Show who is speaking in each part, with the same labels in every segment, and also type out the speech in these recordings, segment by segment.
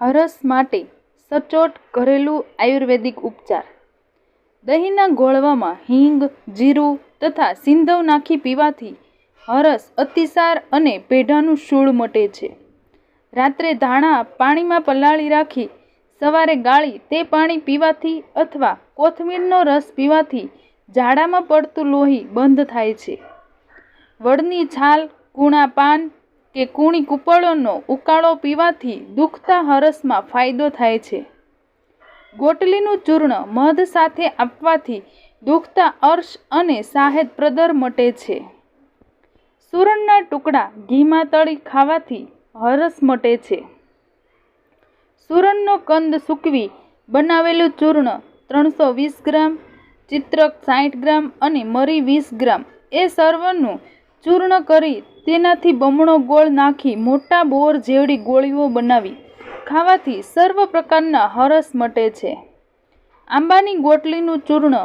Speaker 1: હરસ માટે સચોટ ઘરેલું આયુર્વેદિક ઉપચાર. દહીંના ગોળવામાં હિંગ, જીરું તથા સિંધવ નાખી પીવાથી હરસ અતિસાર અને પેઢાનું શૂળ મટે છે. રાત્રે ધાણા પાણીમાં પલાળી રાખી સવારે ગાળી તે પાણી પીવાથી અથવા કોથમીરનો રસ પીવાથી ઝાડામાં પડતું લોહી બંધ થાય છે. વડની છાલ કૂણા પાન કે કૂણી કૂપળોનો ઉકાળો પીવાથી દુખતા હરસમાં ફાયદો થાય છે. ગોટલીનું ચૂર્ણ મધ સાથે આપવાથી દુખતા અર્શ અને સાહેદ પ્રદર મટે છે. સુરણના ટુકડા ઘીમાં તળી ખાવાથી હરસ મટે છે. સુરણનો કંદ સૂકવી બનાવેલું ચૂર્ણ ત્રણસો વીસ ગ્રામ, ચિત્રક સાઠ ગ્રામ અને મરી વીસ ગ્રામ એ સર્વનું ચૂર્ણ કરી તેનાથી બમણો ગોળ નાખી મોટા બોર જેવડી ગોળીઓ બનાવી. ખાવાથી સર્વ પ્રકારના હરસ મટે છે. આંબાની ગોટલીનું ચૂર્ણ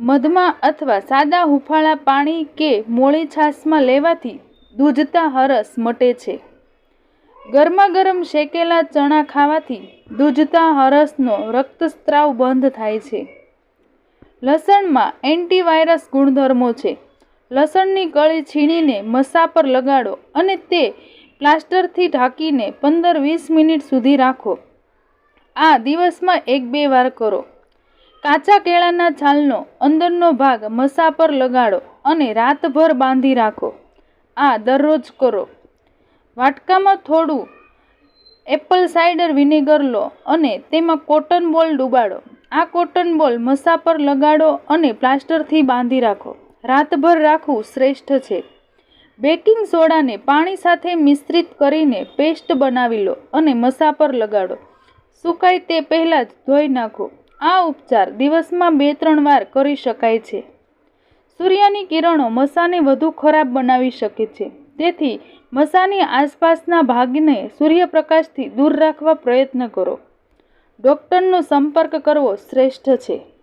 Speaker 1: મધમાં અથવા સાદા હુફાળા પાણી કે મોળી છાશમાં લેવાથી દૂધતા હરસ મટે છે. ગરમા ગરમ શેકેલા ચણા ખાવાથી દૂધતા હરસનો રક્તસ્ત્રાવ બંધ થાય છે. લસણમાં એન્ટીવાયરસ ગુણધર્મો છે. લસણની કળી છીણીને મસા પર લગાડો અને તે પ્લાસ્ટરથી ઢાંકીને પંદર વીસ મિનિટ સુધી રાખો. આ દિવસમાં એક બે વાર કરો. કાચા કેળાના છાલનો અંદરનો ભાગ મસા પર લગાડો અને રાતભર બાંધી રાખો. આ દરરોજ કરો. વાટકામાં થોડું એપલ સાઇડર વિનેગર લો અને તેમાં કોટન બોલ ડૂબાડો. આ કોટન બોલ મસા પર લગાડો અને પ્લાસ્ટરથી બાંધી રાખો. રાતભર રાખવું શ્રેષ્ઠ છે. બેકિંગ સોડાને પાણી સાથે મિશ્રિત કરીને પેસ્ટ બનાવી લો અને મસા પર લગાડો. સુકાય તે પહેલાં જ ધોઈ નાખો. આ ઉપચાર દિવસમાં બે ત્રણ વાર કરી શકાય છે. સૂર્યની કિરણો મસાને વધુ ખરાબ બનાવી શકે છે. તેથી મસાની આસપાસના ભાગને સૂર્યપ્રકાશથી દૂર રાખવા પ્રયત્ન કરો. ડૉક્ટરનો સંપર્ક કરવો શ્રેષ્ઠ છે.